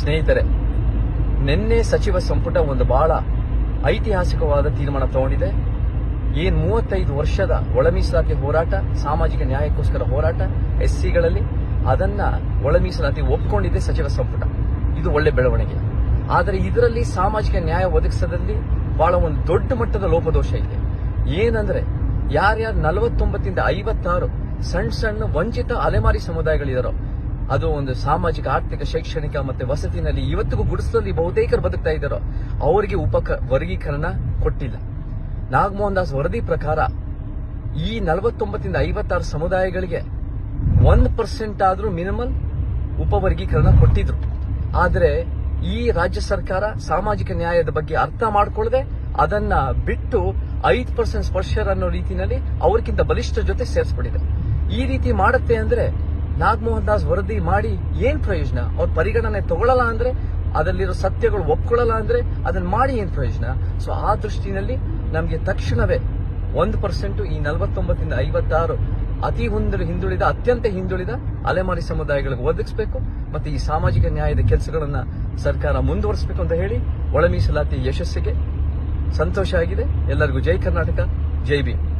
ಸ್ನೇಹಿತರೆ, ನಿನ್ನೆ ಸಚಿವ ಸಂಪುಟ ಒಂದು ಬಹಳ ಐತಿಹಾಸಿಕವಾದ ತೀರ್ಮಾನ ತಗೊಂಡಿದೆ. ಏನ್ ಮೂವತ್ತೈದು ವರ್ಷದ ಒಳಮೀಸಲಾತಿ ಹೋರಾಟ, ಸಾಮಾಜಿಕ ನ್ಯಾಯಕ್ಕೋಸ್ಕರ ಹೋರಾಟ ಎಸ್ ಸಿಗಳಲ್ಲಿ ಅದನ್ನ ಒಳಮೀಸಲಾತಿ ಒಪ್ಪಿಕೊಂಡಿದೆ ಸಚಿವ ಸಂಪುಟ. ಇದು ಒಳ್ಳೆ ಬೆಳವಣಿಗೆ. ಆದರೆ ಇದರಲ್ಲಿ ಸಾಮಾಜಿಕ ನ್ಯಾಯ ಒದಗಿಸೋದ್ರಲ್ಲಿ ಬಹಳ ಒಂದು ದೊಡ್ಡ ಮಟ್ಟದ ಲೋಪದೋಷ ಇದೆ. ಏನಂದ್ರೆ, ಯಾರ್ಯಾರು ನಲವತ್ತೊಂಬತ್ತಿಂದ ಐವತ್ತಾರು ಸಣ್ಣ ಸಣ್ಣ ವಂಚಿತ ಅಲೆಮಾರಿ ಸಮುದಾಯಗಳಿದಾರೋ ಅದು ಒಂದು ಸಾಮಾಜಿಕ, ಆರ್ಥಿಕ, ಶೈಕ್ಷಣಿಕ ಮತ್ತೆ ವಸತಿನಲ್ಲಿ ಇವತ್ತಿಗೂ ಗುಡಿಸಲಲ್ಲಿ ಬಹುತೇಕರು ಬದುಕ್ತಾ ಇದ್ದಾರೋ, ಅವರಿಗೆ ಉಪ ವರ್ಗೀಕರಣ ಕೊಟ್ಟಿಲ್ಲ. ನಾಗಮೋಹನ್ ದಾಸ್ ವರದಿ ಪ್ರಕಾರ ಈ ನಲವತ್ತೊಂಬತ್ತಿಂದ ಐವತ್ತಾರು ಸಮುದಾಯಗಳಿಗೆ ಒಂದ್ ಪರ್ಸೆಂಟ್ ಆದರೂ ಮಿನಿಮಲ್ ಉಪವರ್ಗೀಕರಣ ಕೊಟ್ಟಿದ್ರು. ಆದರೆ ಈ ರಾಜ್ಯ ಸರ್ಕಾರ ಸಾಮಾಜಿಕ ನ್ಯಾಯದ ಬಗ್ಗೆ ಅರ್ಥ ಮಾಡಿಕೊಳ್ಳದೆ ಅದನ್ನ ಬಿಟ್ಟು ಐದು ಪರ್ಸೆಂಟ್ ಸ್ಪರ್ಶರ್ ಅನ್ನೋ ರೀತಿಯಲ್ಲಿ ಅವ್ರಿಗಿಂತ ಬಲಿಷ್ಠ ಜೊತೆ ಸೇರಿಸ್ಬಿಟ್ಟಿದೆ ಈ ರೀತಿ ಮಾಡುತ್ತೆ ಅಂದ್ರೆ ನಾಗಮೋಹನ್ ದಾಸ್ ವರದಿ ಮಾಡಿ ಏನ್ ಪ್ರಯೋಜನ? ಅವ್ರ ಪರಿಗಣನೆ ತಗೊಳ್ಳಲ್ಲ ಅಂದ್ರೆ, ಅದರಲ್ಲಿರೋ ಸತ್ಯಗಳು ಒಪ್ಕೊಳ್ಳಲ್ಲ ಅಂದ್ರೆ ಅದನ್ನ ಮಾಡಿ ಏನ್ ಪ್ರಯೋಜನ? ಸೊ ಆ ದೃಷ್ಟಿನಲ್ಲಿ ನಮಗೆ ತಕ್ಷಣವೇ ಒಂದು ಪರ್ಸೆಂಟ್ ಈ ನಲವತ್ತೊಂಬತ್ತಿಂದ ಐವತ್ತಾರು ಅತಿ ಹುಂದು ಹಿಂದುಳಿದ, ಅತ್ಯಂತ ಹಿಂದುಳಿದ ಅಲೆಮಾರಿ ಸಮುದಾಯಗಳಿಗೆ ಒದಗಿಸಬೇಕು. ಮತ್ತೆ ಈ ಸಾಮಾಜಿಕ ನ್ಯಾಯದ ಕೆಲಸಗಳನ್ನ ಸರ್ಕಾರ ಮುಂದುವರಿಸಬೇಕು ಅಂತ ಹೇಳಿ ಒಳ ಮೀಸಲಾತಿ ಯಶಸ್ಸಿಗೆ ಸಂತೋಷ ಆಗಿದೆ. ಎಲ್ಲರಿಗೂ ಜೈ ಕರ್ನಾಟಕ, ಜೈ ಭೀಮ್.